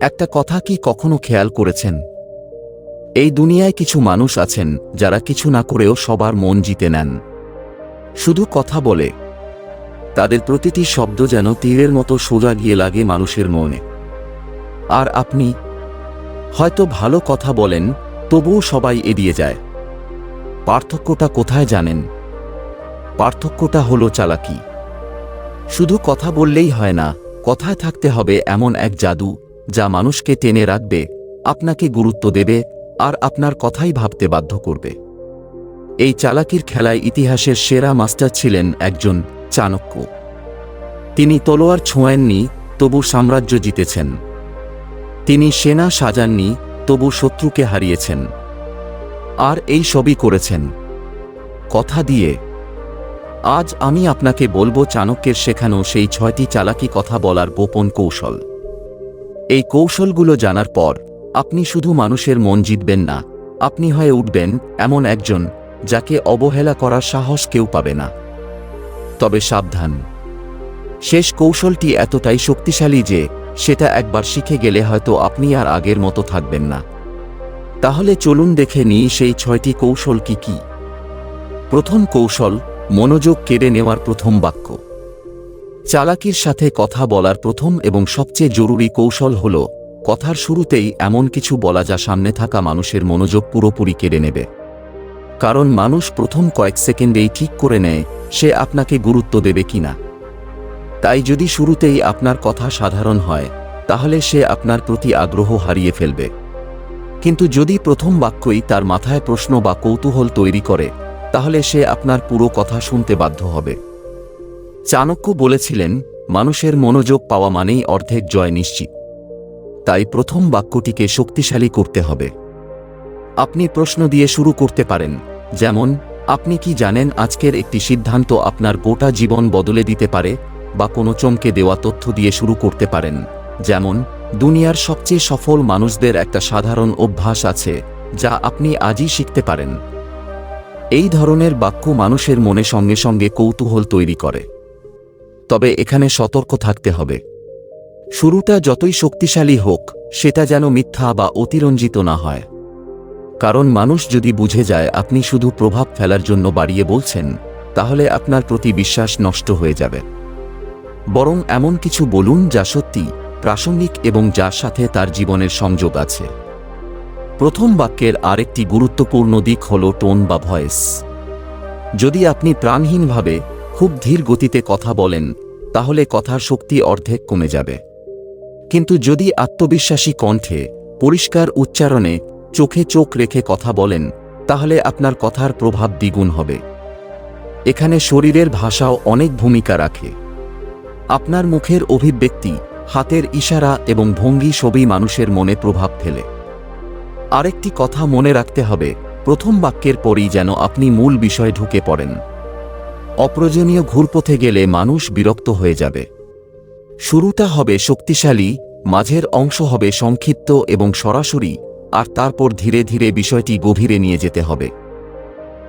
একটা কথা কি কখনো খেয়াল করেছেন? এই দুনিয়ায় কিছু মানুষ আছেন যারা কিছু না করেও সবার মন জিতে নেন। শুধু কথা বলে। তাদের প্রতিটি শব্দ যেন তীরের মতো সোজা গিয়ে লাগে মানুষের মনে। আর আপনি হয়তো ভালো কথা বলেন, তবুও সবাই এড়িয়ে যায়। পার্থক্যটা কোথায় জানেন? পার্থক্যটা হলো চালাকি। শুধু কথা বললেই হয় না, কথায় থাকতে হবে এমন এক জাদু যা মানুষকে টেনে রাখবে, আপনাকে গুরুত্ব দেবে আর আপনার কথাই ভাবতে বাধ্য করবে। এই চালাকির খেলায় ইতিহাসের সেরা মাস্টার ছিলেন একজন চাণক্য। তিনি তলোয়ার ছোঁয়েননি, তবু সাম্রাজ্য জিতেছেন। তিনি সেনা সাজাননি, তবু শত্রুকে হারিয়েছেন। আর এই সবই করেছেন। কথা দিয়ে, আজ আমি আপনাকে বলব চাণক্যের শেখানো সেই ছয়টি চালাকি কথা বলার গোপন কৌশল। এই কৌশলগুলো জানার পর, আপনি শুধু মানুষের মন জিতবেন না, আপনি হয়ে উঠবেন এমন একজন যাকে অবহেলা করার সাহস কেউ পাবে না। তবে সাবধান। শেষ কৌশলটি এতটাই শক্তিশালী যে, সেটা একবার শিখে গেলে হয়তো আপনি আর আগের মতো থাকবেন না। তাহলে চলুন দেখে নিই সেই ছয়টি কৌশল কি কি। প্রথম কৌশল, মনোযোগ কেড়ে নেওয়ার প্রথম বাক্য। চালাকির সাথে কথা বলার প্রথম এবং সবচেয়ে জরুরি কৌশল হল, কথার শুরুতেই এমন কিছু বলা যা সামনে থাকা মানুষের মনোযোগ পুরোপুরি কেড়ে নেবে। কারণ মানুষ প্রথম কয়েক সেকেন্ডেই ঠিক করে নেয়, সে আপনাকে গুরুত্ব দেবে কিনা তাই যদি শুরুতেই আপনার কথা সাধারণ হয়, তাহলে সে আপনার প্রতি আগ্রহ হারিয়ে ফেলবে। কিন্তু যদি প্রথম বাক্যই তার মাথায় প্রশ্ন বা কৌতূহল তৈরি করে, তাহলে সে আপনার পুরো কথা শুনতে বাধ্য হবে। চাণক্য বলেছিলেন, মানুষের মনোযোগ পাওয়া মানেই অর্ধেক জয় নিশ্চিত। তাই প্রথম বাক্যটিকে শক্তিশালী করতে হবে। আপনি প্রশ্ন দিয়ে শুরু করতে পারেন, যেমন, আপনি কি জানেন আজকের একটি সিদ্ধান্ত আপনার গোটা জীবন বদলে দিতে পারে, বা কোনো চমকে দেওয়া তথ্য দিয়ে শুরু করতে পারেন? যেমন, দুনিয়ার সবচেয়ে সফল মানুষদের একটা সাধারণ অভ্যাস আছে, যা আপনি আজই শিখতে পারেন। এই ধরনের বাক্য মানুষের মনে সঙ্গে সঙ্গে কৌতূহল তৈরি করে। তবে এখানে সতর্ক থাকতে হবে। শুরুটা যতই শক্তিশালী হোক, সেটা যেন মিথ্যা বা অতিরঞ্জিত না হয়। কারণ মানুষ যদি বুঝে যায় আপনি শুধু প্রভাব ফেলার জন্য বাড়িয়ে বলছেন, তাহলে আপনার প্রতি বিশ্বাস নষ্ট হয়ে যাবে। বরং এমন কিছু বলুন যা সত্যি, প্রাসঙ্গিক এবং যার সাথে তার জীবনের সংযোগ আছে। প্রথম বাক্যের আরেকটি গুরুত্বপূর্ণ দিক হল টোন বা ভয়েস। যদি আপনি প্রাণহীনভাবে খুব ধীর গতিতে কথা বলেন, তাহলে কথার শক্তি অর্ধেক কমে যাবে। কিন্তু যদি আত্মবিশ্বাসী কণ্ঠে, পরিষ্কার উচ্চারণে, চোখে চোখ রেখে কথা বলেন, তাহলে আপনার কথার প্রভাব দ্বিগুণ হবে। এখানে শরীরের ভাষাও অনেক ভূমিকা রাখে। আপনার মুখের অভিব্যক্তি, হাতের ইশারা এবং ভঙ্গি সবই মানুষের মনে প্রভাব ফেলে। আরেকটি কথা মনে রাখতে হবে, প্রথম বাক্যের পরই যেন আপনি মূল বিষয়ে ঢুকে পড়েন। অপ্রয়োজনীয় ঘুরপথে গেলে মানুষ বিরক্ত হয়ে যাবে। শুরুটা হবে শক্তিশালী, মাঝের অংশ হবে সংক্ষিপ্ত এবং সরাসরি, আর তারপর ধীরে ধীরে বিষয়টি গভীরে নিয়ে যেতে হবে।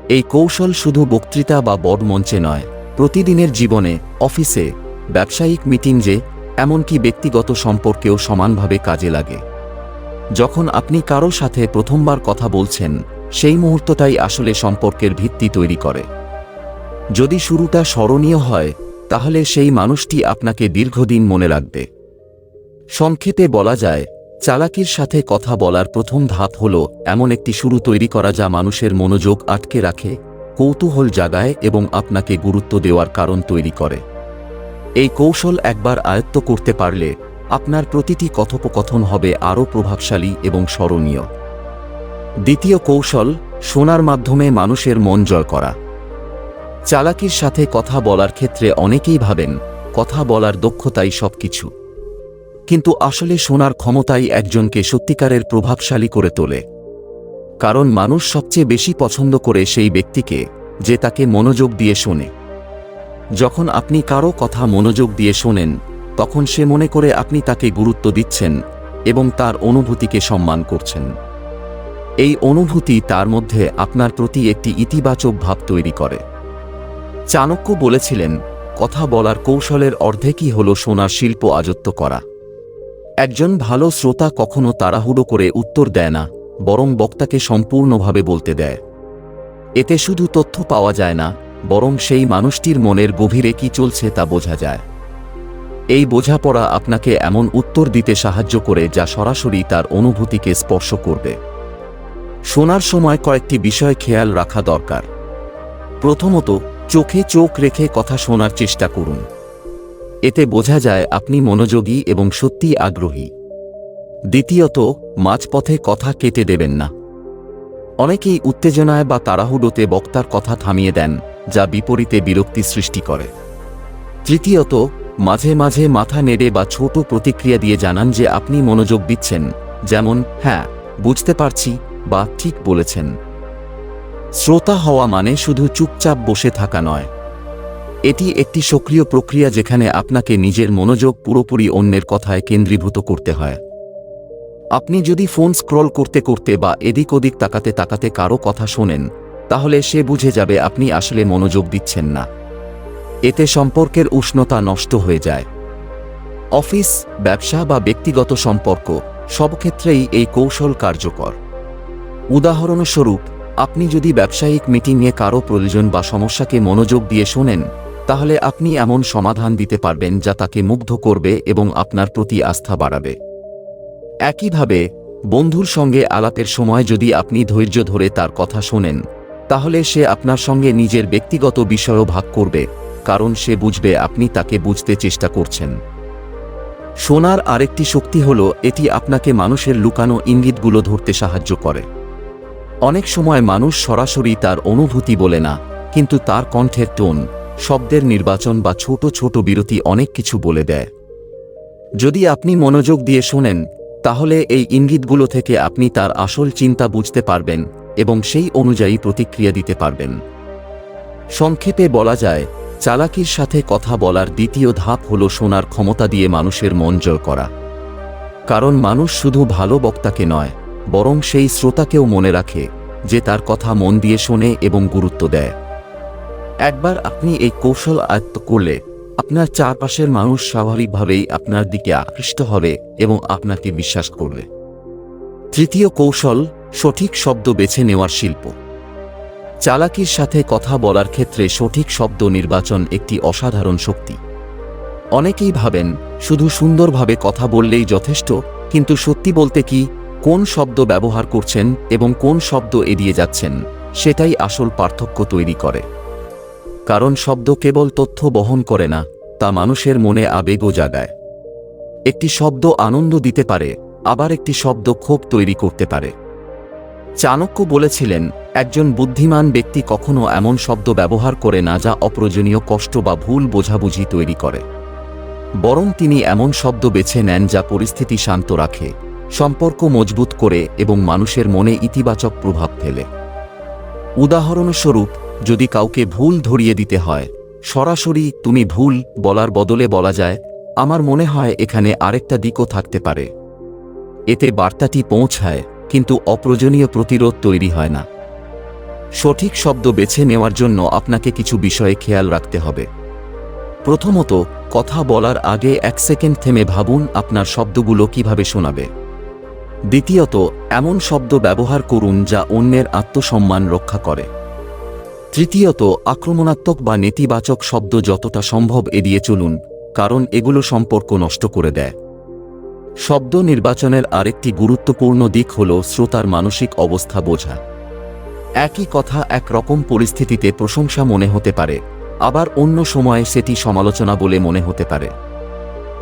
এই কৌশল শুধু বক্তৃতা বা বড় মঞ্চে নয়, প্রতিদিনের জীবনে, অফিসে, ব্যবসায়িক মিটিংয়ে, এমনকি ব্যক্তিগত সম্পর্কেও সমানভাবে কাজে লাগে। যখন আপনি কারও সাথে প্রথমবার কথা বলছেন, সেই মুহূর্তটাই আসলে সম্পর্কের ভিত্তি তৈরি করে। যদি শুরুটা স্মরণীয় হয়, তাহলে সেই মানুষটি আপনাকে দীর্ঘদিন মনে রাখবে। সংক্ষেপে বলা যায়, চালাকির সাথে কথা বলার প্রথম ধাপ হল এমন একটি শুরু তৈরি করা যা মানুষের মনোযোগ আটকে রাখে, কৌতূহল জাগায় এবং আপনাকে গুরুত্ব দেওয়ার কারণ তৈরি করে। এই কৌশল একবার আয়ত্ত করতে পারলে, আপনার প্রতিটি কথোপকথন হবে আরও প্রভাবশালী এবং স্মরণীয়। দ্বিতীয় কৌশল, শোনার মাধ্যমে মানুষের মন জয় করা। চালাকির সাথে কথা বলার ক্ষেত্রে অনেকেই ভাবেন, কথা বলার দক্ষতাই সবকিছু। কিন্তু আসলে শোনার ক্ষমতাই একজনকে সত্যিকারের প্রভাবশালী করে তোলে। কারণ মানুষ সবচেয়ে বেশি পছন্দ করে সেই ব্যক্তিকে, যে তাকে মনোযোগ দিয়ে শোনে। যখন আপনি কারও কথা মনোযোগ দিয়ে শোনেন, তখন সে মনে করে আপনি তাকে গুরুত্ব দিচ্ছেন এবং তার অনুভূতিকে সম্মান করছেন। এই অনুভূতি তার মধ্যে আপনার প্রতি একটি ইতিবাচক ভাব তৈরি করে। চাণক্য বলেছিলেন, কথা বলার কৌশলের অর্ধেকই হল সোনার শিল্প আযত্ত করা। একজন ভালো শ্রোতা কখনো তাড়াহুড়ো করে উত্তর দেয় না, বরং বক্তাকে সম্পূর্ণভাবে বলতে দেয়। এতে শুধু তথ্য পাওয়া যায় না, বরং সেই মানুষটির মনের গভীরে কি চলছে তা বোঝা যায়। এই বোঝাপড়া আপনাকে এমন উত্তর দিতে সাহায্য করে যা সরাসরি তার অনুভূতিকে স্পর্শ করবে। শোনার সময় কয়েকটি বিষয় খেয়াল রাখা দরকার। প্রথমত চোখে চোখ রেখে কথা শোনার চেষ্টা করুন। এতে বোঝা যায় আপনি মনোযোগী এবং সত্যিই আগ্রহী। দ্বিতীয়ত, মাঝপথে কথা কেটে দেবেন না। অনেকেই উত্তেজনায় বা তাড়াহুড়োতে বক্তার কথা থামিয়ে দেন, যা বিপরীতে বিরক্তি সৃষ্টি করে। তৃতীয়ত, মাঝে মাঝে মাথা নেড়ে বা ছোট প্রতিক্রিয়া দিয়ে জানান যে আপনি মনোযোগ দিচ্ছেন, যেমন হ্যাঁ বুঝতে পারছি বা ঠিক বলেছেন। শ্রোতা হওয়া মানে শুধু চুপচাপ বসে থাকা নয়। এটি একটি সক্রিয় প্রক্রিয়া যেখানে আপনাকে নিজের মনোযোগ পুরোপুরি অন্যের কথায় কেন্দ্রীভূত করতে হয়। আপনি যদি ফোন স্ক্রল করতে করতে বা এদিক ওদিক তাকাতে তাকাতে কারও কথা শোনেন, তাহলে সে বুঝে যাবে আপনি আসলে মনোযোগ দিচ্ছেন না। এতে সম্পর্কের উষ্ণতা নষ্ট হয়ে যায়। অফিস, ব্যবসা বা ব্যক্তিগত সম্পর্ক সব ক্ষেত্রেই এই কৌশল কার্যকর। উদাহরণস্বরূপ আপনি যদি ব্যবসায়িক মিটিংয়ে কারও প্রয়োজন বা সমস্যাকে মনোযোগ দিয়ে শোনেন, তাহলে আপনি এমন সমাধান দিতে পারবেন যা তাকে মুগ্ধ করবে এবং আপনার প্রতি আস্থা বাড়াবে। একইভাবে, বন্ধুর সঙ্গে আলাপের সময় যদি আপনি ধৈর্য ধরে তার কথা শোনেন, তাহলে সে আপনার সঙ্গে নিজের ব্যক্তিগত বিষয়ও ভাগ করবে, কারণ সে বুঝবে আপনি তাকে বুঝতে চেষ্টা করছেন। শোনার আরেকটি শক্তি হল, এটি আপনাকে মানুষের লুকানো ইঙ্গিতগুলো ধরতে সাহায্য করে। অনেক সময় মানুষ সরাসরি তার অনুভূতি বলে না, কিন্তু তার কণ্ঠের টোন, শব্দের নির্বাচন বা ছোট ছোট বিরতি অনেক কিছু বলে দেয়। যদি আপনি মনোযোগ দিয়ে শোনেন, তাহলে এই ইঙ্গিতগুলো থেকে আপনি তার আসল চিন্তা বুঝতে পারবেন এবং সেই অনুযায়ী প্রতিক্রিয়া দিতে পারবেন। সংক্ষেপে বলা যায়, চালাকির সাথে কথা বলার দ্বিতীয় ধাপ হল শোনার ক্ষমতা দিয়ে মানুষের মন জয় করা। কারণ মানুষ শুধু ভালো বক্তাকে নয় বরং সেই শ্রোতাকেও মনে রাখে, যে তার কথা মন দিয়ে শোনে এবং গুরুত্ব দেয়। একবার আপনি এই কৌশল আয়ত্ত করলে, আপনার চারপাশের মানুষ স্বাভাবিকভাবেই আপনার দিকে আকৃষ্ট হবে এবং আপনাকে বিশ্বাস করবে। তৃতীয় কৌশল, সঠিক শব্দ বেছে নেওয়ার শিল্প। চালাকির সাথে কথা বলার ক্ষেত্রে সঠিক শব্দ নির্বাচন একটি অসাধারণ শক্তি। অনেকেই ভাবেন, শুধু সুন্দরভাবে কথা বললেই যথেষ্ট, কিন্তু সত্যি বলতে কি কোন শব্দ ব্যবহার করছেন এবং কোন শব্দ এড়িয়ে যাচ্ছেন, সেটাই আসল পার্থক্য তৈরি করে। কারণ শব্দ কেবল তথ্য বহন করে না, তা মানুষের মনে আবেগও জাগায়। একটি শব্দ আনন্দ দিতে পারে, আবার একটি শব্দ ক্ষোভ তৈরি করতে পারে। চাণক্য বলেছিলেন, একজন বুদ্ধিমান ব্যক্তি কখনো এমন শব্দ ব্যবহার করে না যা অপ্রয়োজনীয় কষ্ট বা ভুল বোঝাবুঝি তৈরি করে। বরং তিনি এমন শব্দ বেছে নেন যা পরিস্থিতি শান্ত রাখে। সম্পর্ক মজবুত করে এবং মানুষের মনে ইতিবাচক প্রভাব ফেলে। উদাহরণস্বরূপ, যদি কাউকে ভুল ধরিয়ে দিতে হয়, সরাসরি, তুমি ভুল বলার বদলে বলা যায়, আমার মনে হয় এখানে আরেকটা দিকও থাকতে পারে। এতে বার্তাটি পৌঁছায়, কিন্তু অপ্রয়োজনীয় প্রতিরোধ তৈরি হয় না। সঠিক শব্দ বেছে নেওয়ার জন্য আপনাকে কিছু বিষয়ে খেয়াল রাখতে হবে। প্রথমত, কথা বলার আগে এক সেকেন্ড থেমে ভাবুন আপনার শব্দগুলো কীভাবে শোনাবে। দ্বিতীয়ত, এমন শব্দ ব্যবহার করুন যা অন্যের আত্মসম্মান রক্ষা করে। তৃতীয়ত, আক্রমণাত্মক বা নেতিবাচক শব্দ যতটা সম্ভব এড়িয়ে চলুন, কারণ এগুলো সম্পর্ক নষ্ট করে দেয়। শব্দ নির্বাচনের আরেকটি গুরুত্বপূর্ণ দিক হল শ্রোতার মানসিক অবস্থা বোঝা। একই কথা এক রকম পরিস্থিতিতে প্রশংসা মনে হতে পারে, আবার অন্য সময়ে সেটি সমালোচনা বলে মনে হতে পারে।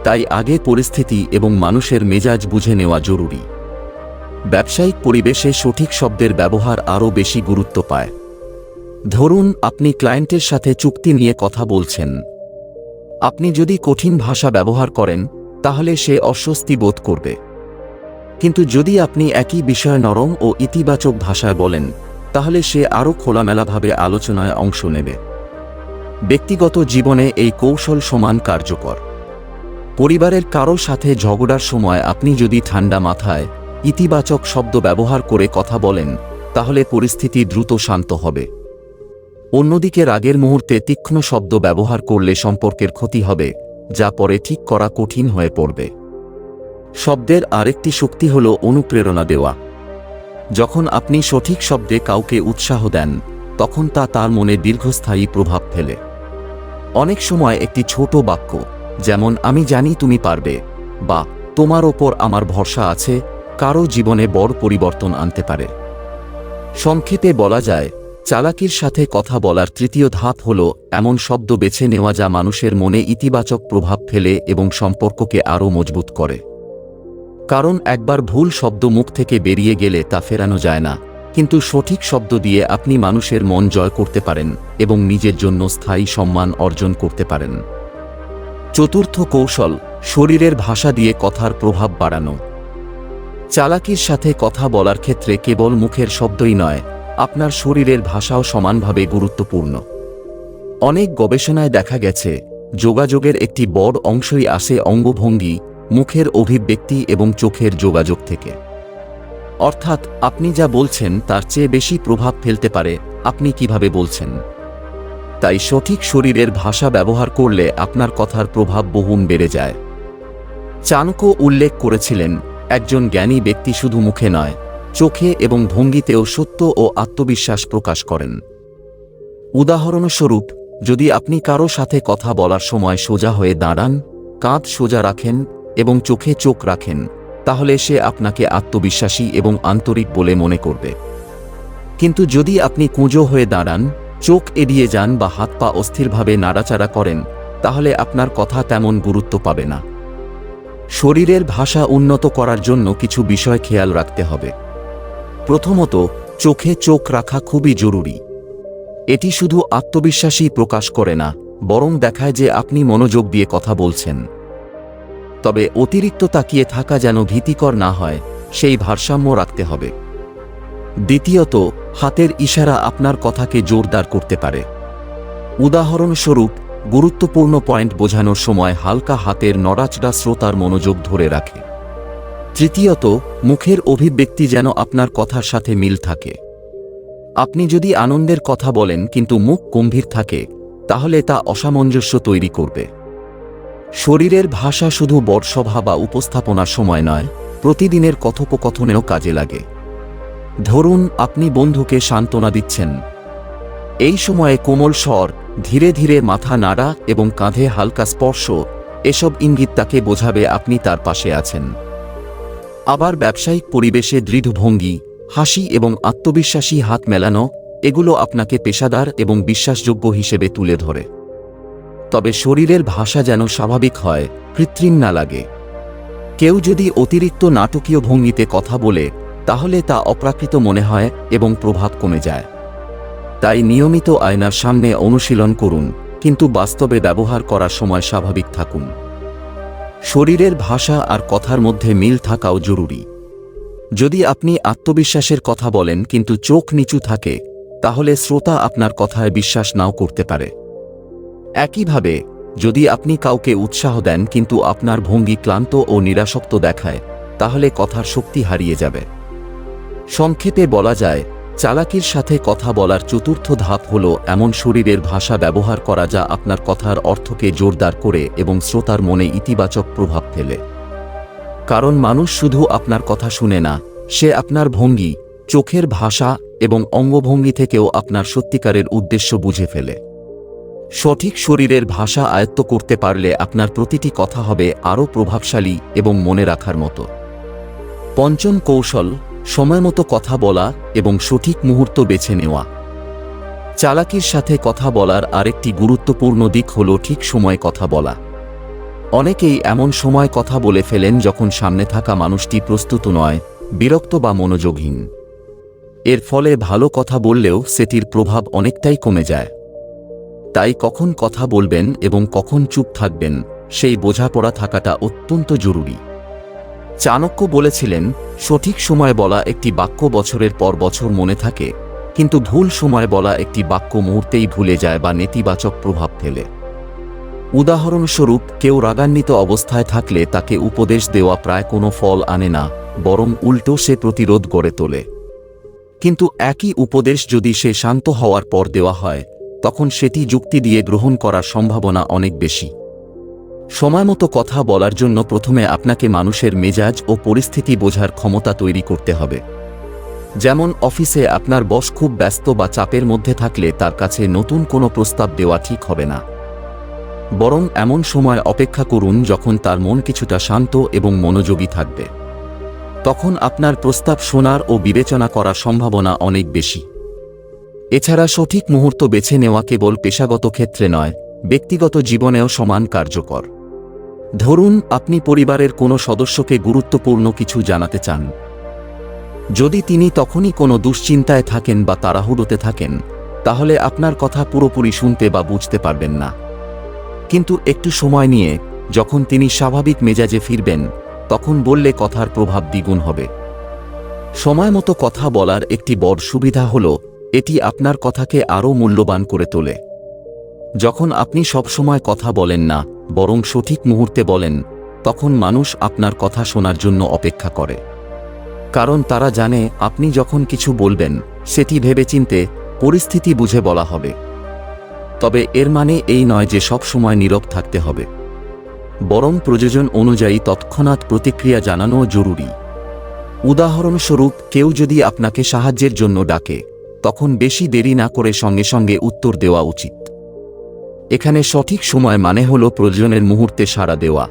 তাই আগে পরিস্থিতি এবং মানুষের মেজাজ বুঝে নেওয়া জরুরি। ব্যবসায়িক পরিবেশে সঠিক শব্দের ব্যবহার আরও বেশি গুরুত্ব পায়। ধরুন, আপনি ক্লায়েন্টের সাথে চুক্তি নিয়ে কথা বলছেন। আপনি যদি কঠিন ভাষা ব্যবহার করেন, তাহলে সে অস্বস্তি বোধ করবে। কিন্তু যদি আপনি একই বিষয় নরম ও ইতিবাচক ভাষায় বলেন, তাহলে সে আরও খোলামেলাভাবে আলোচনায় অংশ নেবে। ব্যক্তিগত জীবনে এই কৌশল সমান কার্যকর। পরিবারের কারও সাথে ঝগড়ার সময় আপনি যদি ঠান্ডা মাথায় ইতিবাচক শব্দ ব্যবহার করে কথা বলেন, তাহলে পরিস্থিতি দ্রুত শান্ত হবে। অন্যদিকে রাগের মুহূর্তে তীক্ষ্ণ শব্দ ব্যবহার করলে সম্পর্কের ক্ষতি হবে, যা পরে ঠিক করা কঠিন হয়ে পড়বে। শব্দের আরেকটি শক্তি হল অনুপ্রেরণা দেওয়া। যখন আপনি সঠিক শব্দে কাউকে উৎসাহ দেন, তখন তা তার মনে দীর্ঘস্থায়ী প্রভাব ফেলে। অনেক সময় একটি ছোট বাক্য, যেমন, আমি জানি তুমি পারবে বা, তোমার ওপর আমার ভরসা আছে কারও জীবনে বড় পরিবর্তন আনতে পারে। সংক্ষেপে বলা যায়, চালাকির সাথে কথা বলার তৃতীয় ধাপ হল এমন শব্দ বেছে নেওয়া যা মানুষের মনে ইতিবাচক প্রভাব ফেলে এবং সম্পর্ককে আরও মজবুত করে। কারণ একবার ভুল শব্দ মুখ থেকে বেরিয়ে গেলে তা ফেরানো যায় না, কিন্তু সঠিক শব্দ দিয়ে আপনি মানুষের মন জয় করতে পারেন এবং নিজের জন্য স্থায়ী সম্মান অর্জন করতে পারেন। চতুর্থ কৌশল, শরীরের ভাষা দিয়ে কথার প্রভাব বাড়ানো। চালাকির সাথে কথা বলার ক্ষেত্রে কেবল মুখের শব্দই নয়, আপনার শরীরের ভাষাও সমানভাবে গুরুত্বপূর্ণ। অনেক গবেষণায় দেখা গেছে, যোগাযোগের একটি বড় অংশই আসে অঙ্গভঙ্গি, মুখের অভিব্যক্তি এবং চোখের যোগাযোগ থেকে। অর্থাৎ আপনি যা বলছেন তার চেয়ে বেশি প্রভাব ফেলতে পারে, আপনি কীভাবে বলছেন? তাই সঠিক শরীরের ভাষা ব্যবহার করলে আপনার কথার প্রভাব বহুন বেড়ে যায়। চাণক্য উল্লেখ করেছিলেন একজন জ্ঞানী ব্যক্তি শুধু মুখে নয়, চোখে এবং ভঙ্গিতেও সত্য ও আত্মবিশ্বাস প্রকাশ করেন। উদাহরণস্বরূপ, যদি আপনি কারও সাথে কথা বলার সময় সোজা হয়ে দাঁড়ান, কাঁধ সোজা রাখেন এবং চোখে চোখ রাখেন, তাহলে সে আপনাকে আত্মবিশ্বাসী এবং আন্তরিক বলে মনে করবে। কিন্তু যদি আপনি কুঁজো হয়ে দাঁড়ান, চোখ এড়িয়ে যান বা হাত পা অস্থিরভাবে নাড়াচাড়া করেন, তাহলে আপনার কথা তেমন গুরুত্ব পাবে না। শরীরের ভাষা উন্নত করার জন্য কিছু বিষয় খেয়াল রাখতে হবে। প্রথমত, চোখে চোখ রাখা খুবই জরুরি। এটি শুধু আত্মবিশ্বাসী প্রকাশ করে না, বরং দেখায় যে আপনি মনোযোগ দিয়ে কথা বলছেন। তবে অতিরিক্ত তাকিয়ে থাকা যেন ভীতিকর না হয়, সেই ভারসাম্য রাখতে হবে। দ্বিতীয়ত, হাতের ইশারা আপনার কথাকে জোরদার করতে পারে। উদাহরণস্বরূপ গুরুত্বপূর্ণ পয়েন্ট বোঝানোর সময় হালকা হাতের নড়াচড়া শ্রোতার মনোযোগ ধরে রাখে। তৃতীয়ত, মুখের অভিব্যক্তি যেন আপনার কথার সাথে মিল থাকে। আপনি যদি আনন্দের কথা বলেন কিন্তু মুখ গম্ভীর থাকে, তাহলে তা অসামঞ্জস্য তৈরি করবে। শরীরের ভাষা শুধু বটসভা বা উপস্থাপনার সময় নয়, প্রতিদিনের কথোপকথনেও কাজে লাগে। ধরুন, আপনি বন্ধুকে সান্ত্বনা দিচ্ছেন। এই সময়ে কোমল স্বর ধীরে ধীরে মাথা নাড়া এবং কাঁধে হালকা স্পর্শ, এসব ইঙ্গিত তাকে বোঝাবে আপনি তার পাশে আছেন। আবার ব্যবসায়িক পরিবেশে দৃঢ় ভঙ্গি, হাসি এবং আত্মবিশ্বাসী হাত মেলানো, এগুলো আপনাকে পেশাদার এবং বিশ্বাসযোগ্য হিসেবে তুলে ধরে। তবে শরীরের ভাষা যেন স্বাভাবিক হয়, কৃত্রিম না লাগে। কেউ যদি অতিরিক্ত নাটকীয় ভঙ্গিতে কথা বলে, তাহলে তা অপ্রাকৃত মনে হয় এবং প্রভাব কমে যায়। তাই নিয়মিত আয়নার সামনে অনুশীলন করুন, কিন্তু বাস্তবে ব্যবহার করার সময় স্বাভাবিক থাকুন। শরীরের ভাষা আর কথার মধ্যে মিল থাকাও জরুরি। যদি আপনি আত্মবিশ্বাসের কথা বলেন, কিন্তু চোখ নিচু থাকে, তাহলে শ্রোতা আপনার কথায় বিশ্বাস নাও করতে পারে। একইভাবে, যদি আপনি কাউকে উৎসাহ দেন, কিন্তু আপনার ভঙ্গি ক্লান্ত ও নিরাসক্ত দেখায়, তাহলে কথার শক্তি হারিয়ে যাবে। সংক্ষেপে বলা যায় চালাকির সাথে কথা বলার চতুর্থ ধাপ হল এমন শরীরের ভাষা ব্যবহার করা যা আপনার কথার অর্থকে জোরদার করে এবং শ্রোতার মনে ইতিবাচক প্রভাব ফেলে। কারণ মানুষ শুধু আপনার কথা শুনে না, সে আপনার ভঙ্গি, চোখের ভাষা এবং অঙ্গভঙ্গি থেকেও আপনার সত্যিকারের উদ্দেশ্য বুঝে ফেলে। সঠিক শরীরের ভাষা আয়ত্ত করতে পারলে আপনার প্রতিটি কথা হবে আরও প্রভাবশালী এবং মনে রাখার মতো। পঞ্চম কৌশল সময়মতো কথা বলা এবং সঠিক মুহূর্ত বেছে নেওয়া। চালাকির সাথে কথা বলার আরেকটি গুরুত্বপূর্ণ দিক হল ঠিক সময় কথা বলা। অনেকেই এমন সময় কথা বলে ফেলেন যখন সামনে থাকা মানুষটি প্রস্তুত নয়, বিরক্ত বা মনোযোগহীন। এর ফলে ভালো কথা বললেও সেটির প্রভাব অনেকটাই কমে যায়। তাই কখন কথা বলবেন এবং কখন চুপ থাকবেন, সেই বোঝাপড়া থাকাটা অত্যন্ত জরুরি। চাণক্য বলেছিলেন, সঠিক সময় বলা একটি বাক্য বছরের পর বছর মনে থাকে, কিন্তু ভুল সময় বলা একটি বাক্য মুহূর্তেই ভুলে যায় বা নেতিবাচক প্রভাব ফেলে। উদাহরণস্বরূপ, কেউ রাগান্বিত অবস্থায় থাকলে তাকে উপদেশ দেওয়া প্রায় কোনো ফল আনে না, বরং উল্টো সে প্রতিরোধ গড়ে তোলে। কিন্তু একই উপদেশ যদি সে শান্ত হওয়ার পর দেওয়া হয়, তখন সেটি যুক্তি দিয়ে গ্রহণ করার সম্ভাবনা অনেক বেশি। সময়মতো কথা বলার জন্য প্রথমে আপনাকে মানুষের মেজাজ ও পরিস্থিতি বোঝার ক্ষমতা তৈরি করতে হবে। যেমন অফিসে আপনার বস খুব ব্যস্ত বা চাপের মধ্যে থাকলে তার কাছে নতুন কোনো প্রস্তাব দেওয়া ঠিক হবে না। বরং এমন সময় অপেক্ষা করুন যখন তার মন কিছুটা শান্ত এবং মনোযোগী থাকবে। তখন আপনার প্রস্তাব শোনার ও বিবেচনা করার সম্ভাবনা অনেক বেশি। এছাড়া সঠিক মুহূর্ত বেছে নেওয়া কেবল পেশাগত ক্ষেত্রে নয়, ব্যক্তিগত জীবনেও সমান কার্যকর। ধরুন, আপনি পরিবারের কোনো সদস্যকে গুরুত্বপূর্ণ কিছু জানাতে চান। যদি তিনি তখনই কোনো দুশ্চিন্তায় থাকেন বা তাড়াহুড়োতে থাকেন, তাহলে আপনার কথা পুরোপুরি শুনতে বা বুঝতে পারবেন না। কিন্তু একটু সময় নিয়ে, যখন তিনি স্বাভাবিক মেজাজে ফিরবেন, তখন বললে কথার প্রভাব দ্বিগুণ হবে। সময় মতো কথা বলার একটি বড় সুবিধা হল, এটি আপনার কথাকে আরও মূল্যবান করে তোলে। যখন আপনি সবসময় কথা বলেন না, বরং সঠিক মুহূর্তে বলেন, তখন মানুষ আপনার কথা শোনার জন্য অপেক্ষা করে। কারণ তারা জানে, আপনি যখন কিছু বলবেন, সেটি ভেবেচিন্তে পরিস্থিতি বুঝে বলা হবে। তবে এর মানে এই নয় যে সব সময় নীরব থাকতে হবে। বরং প্রয়োজন অনুযায়ী তৎক্ষণাৎ প্রতিক্রিয়া জানানো জরুরি। উদাহরণস্বরূপ, কেউ যদি আপনাকে সাহায্যের জন্য ডাকে, তখন বেশি দেরি না করে সঙ্গে সঙ্গে উত্তর দেওয়া উচিত। এখানে সঠিক সময় মানে হল প্রয়োজনের মুহূর্তে সাড়া দেওয়া।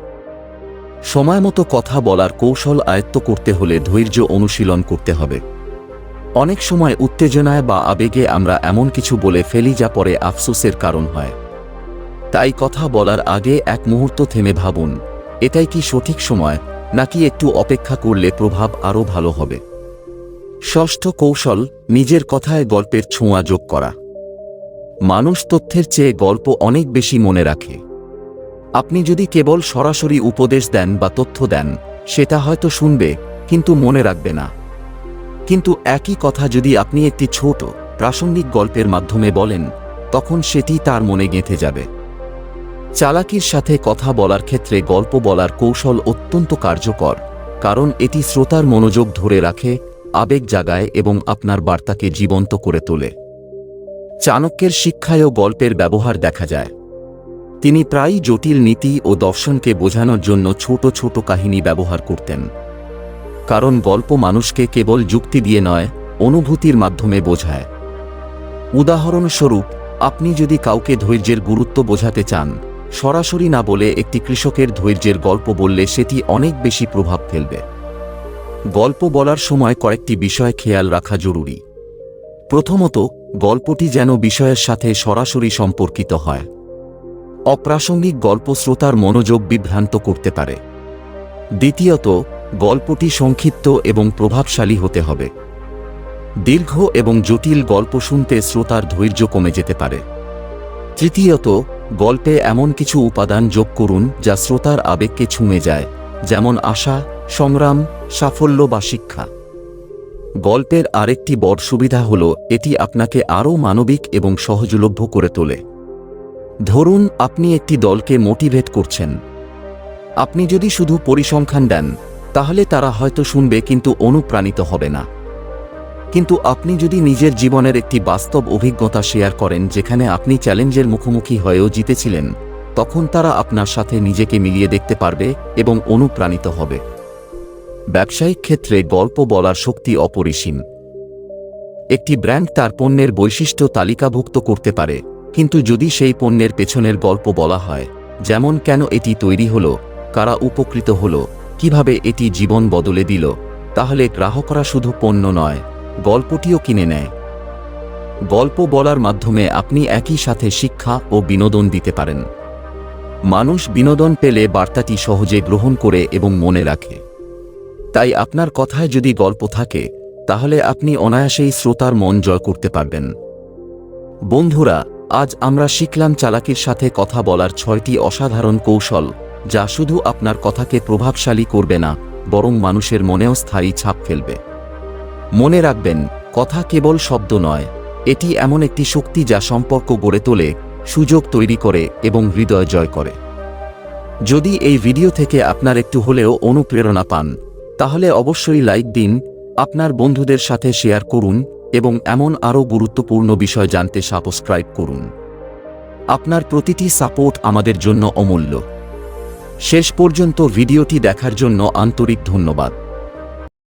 সময়মতো কথা বলার কৌশল আয়ত্ত করতে হলে ধৈর্য অনুশীলন করতে হবে। অনেক সময় উত্তেজনায় বা আবেগে আমরা এমন কিছু বলে ফেলি যা পরে আফসোসের কারণ হয়। তাই কথা বলার আগে এক মুহূর্ত থেমে ভাবুন, এটাই কি সঠিক সময়, নাকি একটু অপেক্ষা করলে প্রভাব আরও ভালো হবে? ষষ্ঠ কৌশল, নিজের কথায় গল্পের ছোঁয়া যোগ করা। মানুষ তথ্যের চেয়ে গল্প অনেক বেশি মনে রাখে। আপনি যদি কেবল সরাসরি উপদেশ দেন বা তথ্য দেন, সেটা হয়তো শুনবে, কিন্তু মনে রাখবে না। কিন্তু একই কথা যদি আপনি একটি ছোট, প্রাসঙ্গিক গল্পের মাধ্যমে বলেন, তখন সেটি তার মনে গেঁথে যাবে। চালাকির সাথে কথা বলার ক্ষেত্রে গল্প বলার কৌশল অত্যন্ত কার্যকর, কারণ এটি শ্রোতার মনোযোগ ধরে রাখে, আবেগ জাগায় এবং আপনার বার্তাকে জীবন্ত করে তোলে। চাণক্যের শিক্ষায়ও গল্পের ব্যবহার দেখা যায়। তিনি প্রায়ই জটিল নীতি ও দর্শনকে বোঝানোর জন্য ছোট ছোট কাহিনী ব্যবহার করতেন। কারণ গল্প মানুষকে কেবল যুক্তি দিয়ে নয়, অনুভূতির মাধ্যমে বোঝায়। উদাহরণস্বরূপ, আপনি যদি কাউকে ধৈর্যের গুরুত্ব বোঝাতে চান, সরাসরি না বলে একটি কৃষকের ধৈর্যের গল্প বললে সেটি অনেক বেশি প্রভাব ফেলবে। গল্প বলার সময় কয়েকটি বিষয় খেয়াল রাখা জরুরি। প্রথমত গল্পটি যেন বিষয়ের সাথে সরাসরি সম্পর্কিত হয়। অপ্রাসঙ্গিক গল্প শ্রোতার মনোযোগ বিভ্রান্ত করতে পারে। দ্বিতীয়ত, গল্পটি সংক্ষিপ্ত এবং প্রভাবশালী হতে হবে। দীর্ঘ এবং জটিল গল্প শুনতে শ্রোতার ধৈর্য কমে যেতে পারে। তৃতীয়ত, গল্পে এমন কিছু উপাদান যোগ করুন যা শ্রোতার আবেগকে ছুঁয়ে যায়, যেমন আশা, সংগ্রাম, সাফল্য বা শিক্ষা। গল্পের আরেকটি বড় সুবিধা হল, এটি আপনাকে আরও মানবিক এবং সহজলভ্য করে তোলে। ধরুন, আপনি একটি দলকে মোটিভেট করছেন। আপনি যদি শুধু পরিসংখ্যান দেন, তাহলে তারা হয়তো শুনবে কিন্তু অনুপ্রাণিত হবে না। কিন্তু আপনি যদি নিজের জীবনের একটি বাস্তব অভিজ্ঞতা শেয়ার করেন, যেখানে আপনি চ্যালেঞ্জের মুখোমুখি হয়েও জিতেছিলেন, তখন তারা আপনার সাথে নিজেকে মিলিয়ে দেখতে পারবে এবং অনুপ্রাণিত হবে। ব্যবসায়িক ক্ষেত্রে গল্প বলার শক্তি অপরিসীম। একটি ব্র্যান্ড তার পণ্যের বৈশিষ্ট্য তালিকাভুক্ত করতে পারে, কিন্তু যদি সেই পণ্যের পেছনের গল্প বলা হয়, যেমন কেন এটি তৈরি হলো, কারা উপকৃত হলো, কীভাবে এটি জীবন বদলে দিল, তাহলে গ্রাহকরা শুধু পণ্য নয়, গল্পটিও কিনে নেয়। গল্প বলার মাধ্যমে আপনি একই সাথে শিক্ষা ও বিনোদন দিতে পারেন। মানুষ বিনোদন পেলে বার্তাটি সহজে গ্রহণ করে এবং মনে রাখে। তাই আপনার কথায় যদি গল্প থাকে, তাহলে আপনি অনায়াসেই শ্রোতার মন জয় করতে পারবেন। বন্ধুরা, আজ আমরা শিখলাম চালাকির সাথে কথা বলার ছয়টি অসাধারণ কৌশল, যা শুধু আপনার কথাকে প্রভাবশালী করবে না, বরং মানুষের মনেও স্থায়ী ছাপ ফেলবে। মনে রাখবেন, কথা কেবল শব্দ নয়, এটি এমন একটি শক্তি যা সম্পর্ক গড়ে তোলে, সুযোগ তৈরি করে এবং হৃদয় জয় করে। যদি এই ভিডিও থেকে আপনার একটু হলেও অনুপ্রেরণা পান তাহলে অবশ্যই লাইক দিন, আপনার বন্ধুদের সাথে শেয়ার করুন, এবং এমন আরও গুরুত্বপূর্ণ বিষয় জানতে সাবস্ক্রাইব করুন। আপনার প্রতিটি সাপোর্ট আমাদের জন্য অমূল্য। শেষ পর্যন্ত ভিডিওটি দেখার জন্য আন্তরিক ধন্যবাদ।